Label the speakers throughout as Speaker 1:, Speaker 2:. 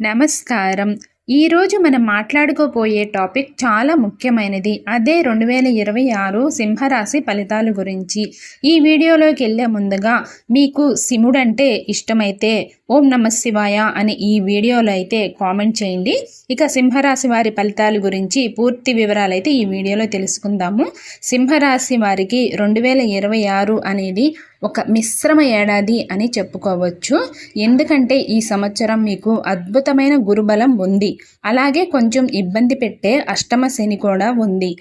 Speaker 1: నమస్కారం. ఈరోజు మనం మాట్లాడుకోబోయే టాపిక్ చాలా ముఖ్యమైనది. అదే రెండు వేల ఇరవై ఆరు సింహరాశి ఫలితాల గురించి. ఈ వీడియోలోకి వెళ్ళే ముందుగా మీకు సిముడంటే ఇష్టమైతే ఓం నమ శివాయ అని ఈ వీడియోలో అయితే కామెంట్ చేయండి. ఇక సింహరాశి వారి ఫలితాల గురించి పూర్తి వివరాలు అయితే ఈ వీడియోలో తెలుసుకుందాము. సింహరాశి వారికి రెండు వేల ఇరవై ఆరు అనేది ఒక మిశ్రమ ఏడాది అని చెప్పుకోవచ్చు. ఎందుకంటే ఈ సంవత్సరం మీకు అద్భుతమైన గురుబలం ఉంది. అలాగే కొంచెం ఇబ్బంది పెట్టే అష్టమ శని కూడా ఉంది.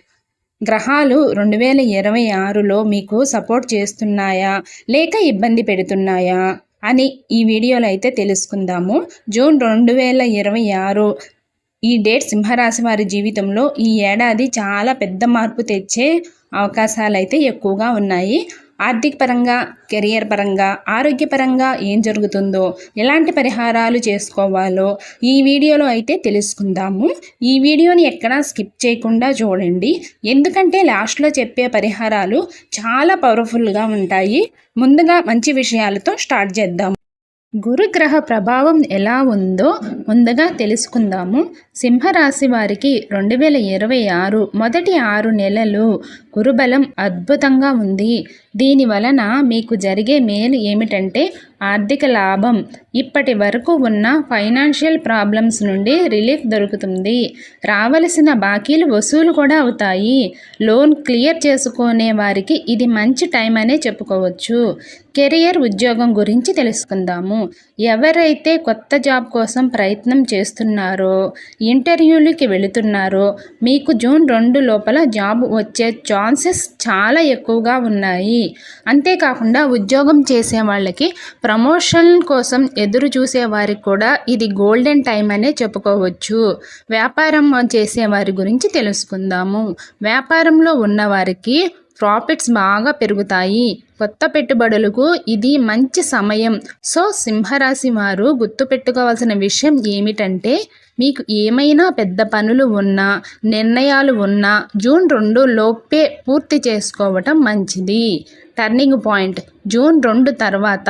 Speaker 1: గ్రహాలు రెండు వేల ఇరవై ఆరులో మీకు సపోర్ట్ చేస్తున్నాయా? లేక ఇబ్బంది పెడుతున్నాయా? అని ఈ వీడియోలో అయితే తెలుసుకుందాము. జూన్ రెండు వేల ఇరవై ఆరు ఈ డేట్ సింహరాశి వారి జీవితంలో ఈ ఏడాది చాలా పెద్ద మార్పు తెచ్చే అవకాశాలు అయితే ఎక్కువగా ఉన్నాయి. ఆర్థిక పరంగా కెరియర్ పరంగా ఆరోగ్యపరంగా ఏం జరుగుతుందో ఎలాంటి పరిహారాలు చేసుకోవాలో ఈ వీడియోలో అయితే తెలుసుకుందాము. ఈ వీడియోని ఎక్కడా స్కిప్ చేయకుండా చూడండి. ఎందుకంటే లాస్ట్లో చెప్పే పరిహారాలు చాలా పవర్ఫుల్గా ఉంటాయి. ముందుగా మంచి విషయాలతో స్టార్ట్ చేద్దాం. గురుగ్రహ ప్రభావం ఎలా ఉందో ముందుగా తెలుసుకుందాము. సింహరాశి వారికి రెండు వేల ఇరవై ఆరు మొదటి ఆరు నెలలు గురుబలం అద్భుతంగా ఉంది. దీని వలన మీకు జరిగే మేలు ఏమిటంటే ఆర్థిక లాభం. ఇప్పటి వరకు ఉన్న ఫైనాన్షియల్ ప్రాబ్లమ్స్ నుండి రిలీఫ్ దొరుకుతుంది. రావలసిన బాకీలు వసూలు కూడా అవుతాయి. లోన్ క్లియర్ చేసుకునే వారికి ఇది మంచి టైం అనే చెప్పుకోవచ్చు. కెరియర్ ఉద్యోగం గురించి తెలుసుకుందాము. ఎవరైతే కొత్త జాబ్ కోసం ప్రయత్నం చేస్తున్నారో ఇంటర్వ్యూలకి వెళుతున్నారో మీకు జూన్ రెండు లోపల జాబ్ వచ్చే ఛాన్సెస్ చాలా ఎక్కువగా ఉన్నాయి. అంతేకాకుండా ఉద్యోగం చేసే వాళ్ళకి ప్రమోషన్ కోసం ఎదురు చూసే వారికి కూడా ఇది గోల్డెన్ టైం అనే చెప్పుకోవచ్చు. వ్యాపారం చేసే వారి గురించి తెలుసుకుందాము. వ్యాపారంలో ఉన్నవారికి ప్రాఫిట్స్ బాగా పెరుగుతాయి. కొత్త పెట్టుబడులకు ఇది మంచి సమయం. సో సింహరాశి వారు గుర్తుపెట్టుకోవాల్సిన విషయం ఏమిటంటే మీకు ఏమైనా పెద్ద పనులు ఉన్నా నిర్ణయాలు ఉన్నా జూన్ రెండు లోపే పూర్తి చేసుకోవటం మంచిది. Turning point. జూన్ రెండు తర్వాత.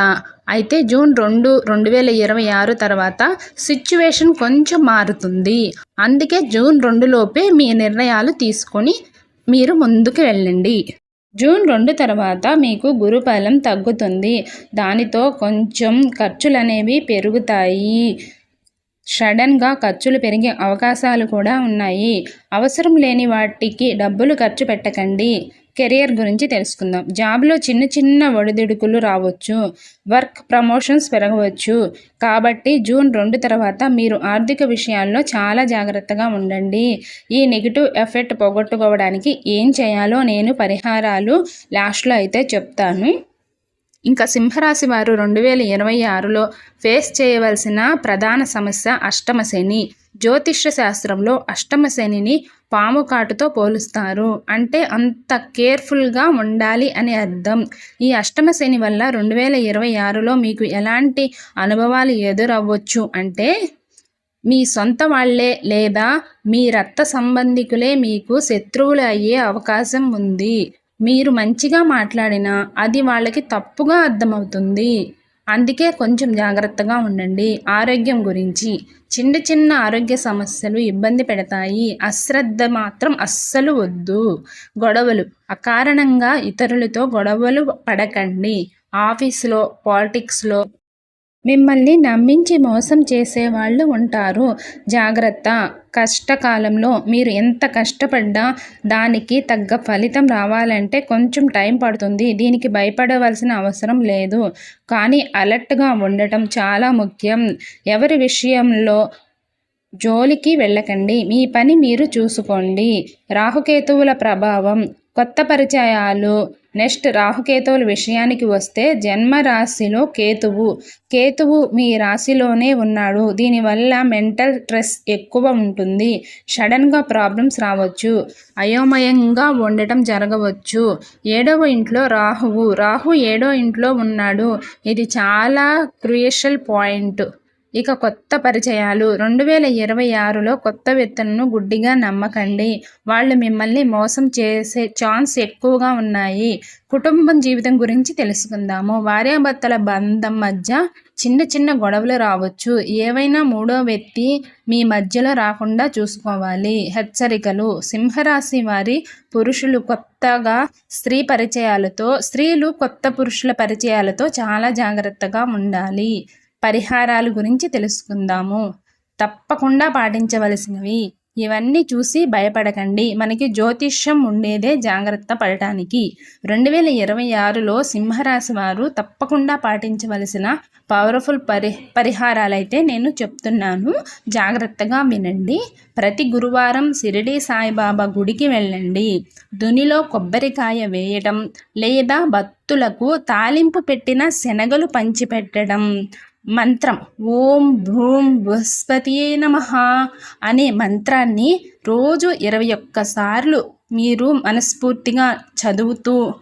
Speaker 1: అయితే జూన్ రెండు రెండు వేల ఇరవై ఆరు తర్వాత సిచ్యువేషన్ కొంచెం మారుతుంది. అందుకే జూన్ రెండులోపే మీ నిర్ణయాలు తీసుకొని మీరు ముందుకు వెళ్ళండి. జూన్ రెండు తర్వాత మీకు గురుపాలం తగ్గుతుంది. దానితో కొంచెం ఖర్చులు అనేవి పెరుగుతాయి. సడన్గా ఖర్చులు పెరిగే అవకాశాలు కూడా ఉన్నాయి. అవసరం లేని వాటికి డబ్బులు ఖర్చు పెట్టకండి. కెరియర్ గురించి తెలుసుకుందాం. జాబ్లో చిన్న చిన్న ఒడిదుడుకులు రావచ్చు. వర్క్ ప్రమోషన్స్ పెరగవచ్చు. కాబట్టి జూన్ రెండు తర్వాత మీరు ఆర్థిక విషయాల్లో చాలా జాగ్రత్తగా ఉండండి. ఈ నెగిటివ్ ఎఫెక్ట్ పోగొట్టుకోవడానికి ఏం చేయాలో నేను పరిహారాలు లాస్ట్లో అయితే చెప్తాను. ఇంకా సింహరాశి వారు రెండు వేల ఇరవై ఆరులో ఫేస్ చేయవలసిన ప్రధాన సమస్య అష్టమ శని. జ్యోతిష్య శాస్త్రంలో అష్టమ శనిని పాము కాటుతో పోలుస్తారు. అంటే అంత కేర్ఫుల్గా ఉండాలి అని అర్థం. ఈ అష్టమ శని వల్ల రెండు వేల ఇరవై ఆరులో మీకు ఎలాంటి అనుభవాలు ఎదురవ్వచ్చు? అంటే మీ సొంత వాళ్ళే లేదా మీ రక్త సంబంధికులే మీకు శత్రువులు అయ్యే అవకాశం ఉంది. మీరు మంచిగా మాట్లాడినా అది వాళ్ళకి తప్పుగా అర్థమవుతుంది. అందుకే కొంచెం జాగ్రత్తగా ఉండండి. ఆరోగ్యం గురించి చిన్న చిన్న ఆరోగ్య సమస్యలు ఇబ్బంది పెడతాయి. అశ్రద్ధ మాత్రం అస్సలు వద్దు. గొడవలు అకారణంగా ఇతరులతో గొడవలు పడకండి. ఆఫీస్లో పాలిటిక్స్లో మిమ్మల్ని నమ్మించి మోసం చేసేవాళ్ళు ఉంటారు. జాగ్రత్త. కష్టకాలంలో మీరు ఎంత కష్టపడ్డా దానికి తగ్గ ఫలితం రావాలంటే కొంచెం టైం పడుతుంది. దీనికి భయపడవలసిన అవసరం లేదు. కానీ అలర్ట్గా ఉండటం చాలా ముఖ్యం. ఎవరి విషయంలో జోలికి వెళ్ళకండి. మీ పని మీరు చూసుకోండి. రాహుకేతువుల ప్రభావం కొత్త పరిచయాలు నెక్స్ట్ రాహుకేతువుల విషయానికి వస్తే జన్మ రాశిలో కేతువు. కేతువు మీ రాశిలోనే ఉన్నాడు. దీనివల్ల మెంటల్ స్ట్రెస్ ఎక్కువ ఉంటుంది. సడన్గా ప్రాబ్లమ్స్ రావచ్చు. అయోమయంగా ఉండటం జరగవచ్చు. ఏడవ ఇంట్లో రాహువు. రాహు ఏడో ఇంట్లో ఉన్నాడు. ఇది చాలా క్రూషల్ పాయింట్. ఇక కొత్త పరిచయాలు. రెండు వేల ఇరవై ఆరులో కొత్త వ్యక్తులను గుడ్డిగా నమ్మకండి. వాళ్ళు మిమ్మల్ని మోసం చేసే ఛాన్స్ ఎక్కువగా ఉన్నాయి. కుటుంబం జీవితం గురించి తెలుసుకుందాము. భార్యాభర్తల బంధం మధ్య చిన్న చిన్న గొడవలు రావచ్చు. ఏవైనా మూడో వ్యక్తి మీ మధ్యలో రాకుండా చూసుకోవాలి. హెచ్చరికలు. సింహరాశి వారి పురుషులు కొత్తగా స్త్రీ పరిచయాలతో స్త్రీలు కొత్త పురుషుల పరిచయాలతో చాలా జాగ్రత్తగా ఉండాలి. పరిహారాల గురించి తెలుసుకుందాము. తప్పకుండా పాటించవలసినవి. ఇవన్నీ చూసి భయపడకండి. మనకి జ్యోతిష్యం ఉండేదే జాగ్రత్త పడటానికి. రెండు వేల ఇరవై ఆరులో సింహరాశి వారు తప్పకుండా పాటించవలసిన పవర్ఫుల్ పరి పరిహారాలైతే నేను చెప్తున్నాను. జాగ్రత్తగా వినండి. ప్రతి గురువారం షిరిడి సాయిబాబా గుడికి వెళ్ళండి. దునిలో కొబ్బరికాయ వేయటం లేదా భక్తులకు తాలింపు పెట్టిన శనగలు పంచిపెట్టడం. మంత్రం. ఓం భూం బృహస్పతియే నమ అనే మంత్రాన్ని రోజు ఇరవై ఒక్కసార్లు మీరు మనస్ఫూర్తిగా చదువుతూ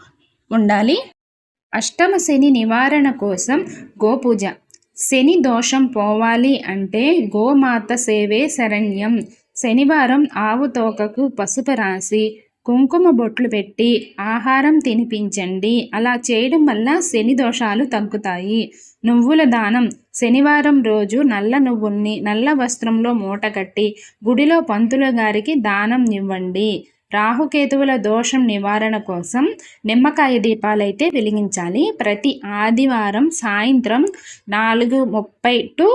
Speaker 1: ఉండాలి. అష్టమ శని నివారణ కోసం గోపూజ. శని దోషం పోవాలి అంటే గోమాత సేవే శరణ్యం. శనివారం ఆవు తోకకు పసుపు రాసి కుంకుమ బొట్లు పెట్టి ఆహారం తినిపించండి. అలా చేయడం వల్ల శని దోషాలు తగ్గుతాయి. నువ్వుల దానం. శనివారం రోజు నల్ల నువ్వుల్ని నల్ల వస్త్రంలో మూటగట్టి గుడిలో పంతుల గారికి దానం ఇవ్వండి. రాహుకేతువుల దోషం నివారణ కోసం నిమ్మకాయ దీపాలైతే వెలిగించాలి. ప్రతి ఆదివారం సాయంత్రం నాలుగు ముప్పై టు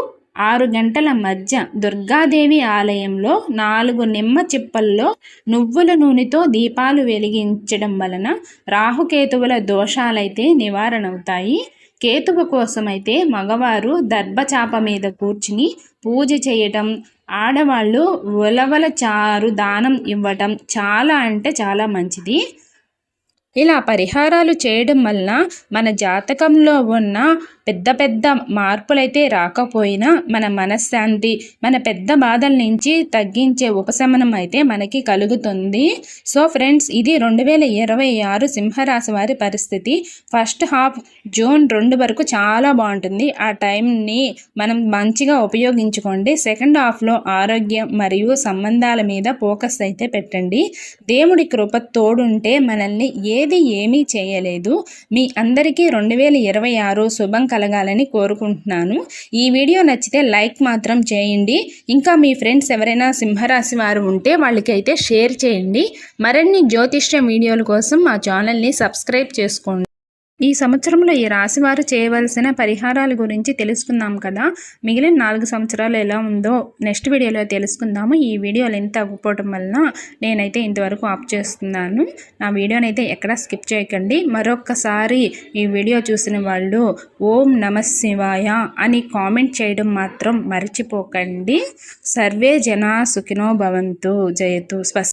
Speaker 1: ఆరు గంటల మధ్య దుర్గాదేవి ఆలయంలో నాలుగు నిమ్మ చిప్పల్లో నువ్వుల నూనెతో దీపాలు వెలిగించడం వలన రాహుకేతువుల దోషాలైతే నివారణవుతాయి. కేతువు కోసమైతే మగవారు దర్భచాప మీద కూర్చుని పూజ చేయటం ఆడవాళ్ళు ఉలవల చారు దానం ఇవ్వటం చాలా అంటే చాలా మంచిది. ఇలా పరిహారాలు చేయడం వలన మన జాతకంలో ఉన్న పెద్ద పెద్ద మార్పులైతే రాకపోయినా మన మనశ్శాంతి మన పెద్ద బాధల నుంచి తగ్గించే ఉపశమనం అయితే మనకి కలుగుతుంది. సో ఫ్రెండ్స్ ఇది రెండు వేల ఇరవై ఆరు సింహరాశి వారి పరిస్థితి. ఫస్ట్ హాఫ్ జూన్ రెండు వరకు చాలా బాగుంటుంది. ఆ టైంని మనం మంచిగా ఉపయోగించుకోండి. సెకండ్ హాఫ్లో ఆరోగ్యం మరియు సంబంధాల మీద ఫోకస్ అయితే పెట్టండి. దేవుడి కృప తోడుంటే మనల్ని ఏ ఏది ఏమీ చేయలేదు. మీ అందరికీ రెండు వేల ఇరవై ఆరు శుభం కలగాలని కోరుకుంటున్నాను. ఈ వీడియో నచ్చితే లైక్ మాత్రం చేయండి. ఇంకా మీ ఫ్రెండ్స్ ఎవరైనా సింహరాశి వారు ఉంటే వాళ్ళకైతే షేర్ చేయండి. మరిన్ని జ్యోతిష్య వీడియోల కోసం మా ఛానల్ని సబ్స్క్రైబ్ చేసుకోండి. ఈ సంవత్సరంలో ఈ రాశివారు చేయవలసిన పరిహారాల గురించి తెలుసుకుందాం కదా. మిగిలిన నాలుగు సంవత్సరాలు ఎలా ఉందో నెక్స్ట్ వీడియోలో తెలుసుకుందాము. ఈ వీడియోలు ఎంత అవ్వకపోవటం వలన నేనైతే ఇంతవరకు ఆప్ చేస్తున్నాను. నా వీడియోనైతే ఎక్కడ స్కిప్ చేయకండి. మరొక్కసారి ఈ వీడియో చూసిన వాళ్ళు ఓం నమ శివాయ అని కామెంట్ చేయడం మాత్రం మర్చిపోకండి. సర్వే జనా సుఖినో భవంతు. జయతు. స్వస్